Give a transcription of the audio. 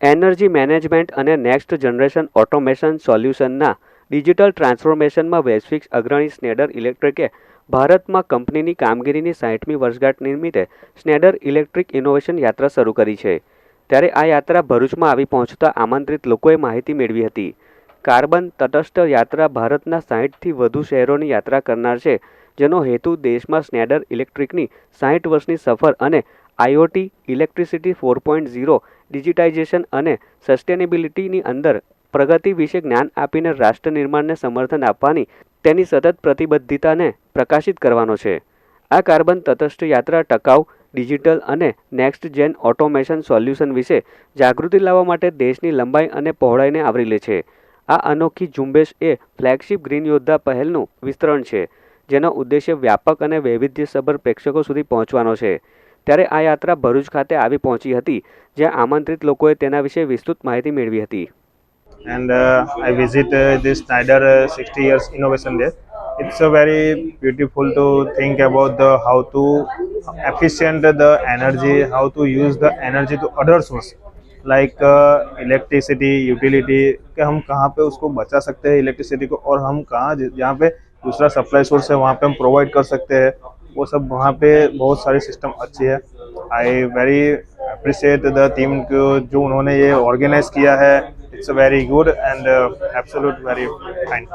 Energy management અને next generation automation સોલ્યુશનના digital ટ્રાન્સફોર્મેશનમાં વૈશ્વિક અગ્રણી સ્નેડર ઇલેક્ટ્રિકે ભારતમાં કંપનીની કામગીરીની સાઠમી વર્ષગાંઠ નિમિત્તે સ્નેડર ઇલેક્ટ્રિક ઇનોવેશન યાત્રા શરૂ કરી છે. ત્યારે આ યાત્રા ભરૂચમાં આવી પહોંચતા આમંત્રિત લોકોએ માહિતી મેળવી હતી. કાર્બન તટસ્થ યાત્રા ભારતના સાહીઠથી વધુ શહેરોની યાત્રા કરનાર છે, જેનો હેતુ દેશમાં સ્નેડર ઇલેક્ટ્રિકની સાહીઠ વર્ષની સફર અને IoT electricity four point zero, digitization અને સસ્ટેનેબિલિટીની અંદર પ્રગતિ વિશે જ્ઞાન આપીને રાષ્ટ્ર નિર્માણને સમર્થન આપવાની તેની સતત પ્રતિબદ્ધતાને પ્રકાશિત કરવાનો છે. આ કાર્બન તટસ્થ યાત્રા ટકાઉ, ડિજિટલ અને નેક્સ્ટ જેન ઓટોમેશન સોલ્યુશન વિશે જાગૃતિ લાવવા માટે દેશની લંબાઈ અને પહોળાઈને આવરી લે છે. આ અનોખી ઝુંબેશ એ ફ્લેગશિપ ગ્રીન યોદ્ધા પહેલનું વિસ્તરણ છે, જેનો ઉદ્દેશ્ય વ્યાપક અને વૈવિધ્યસભર પ્રેક્ષકો સુધી પહોંચવાનો છે. ત્યારે આ યાત્રા ભરૂચ ખાતે આવી પહોંચી હતી જ્યાં આમંત્રિત લોકોએ તેના વિશે વિસ્તૃત માહિતી મેળવી હતી and uh, I visit uh, this Snyder uh, 60 years innovation day. It's a very beautiful to think about the how to efficient the energy, how to use the energy to other source like uh, electricity, utility कि हम कहाँ पे उसको बचा सकते हैं electricity को और हम कहाँ जि- जहाँ पे दूसरा सप्लाई सोर्स है वहाँ पे हम प्रोवाइड कर सकते हैं वो सब वहाँ पे बहुत सारी सिस्टम अच्छी है I very appreciate the team को जो उन्होंने ये ऑर्गेनाइज किया है it's very good and absolute very fine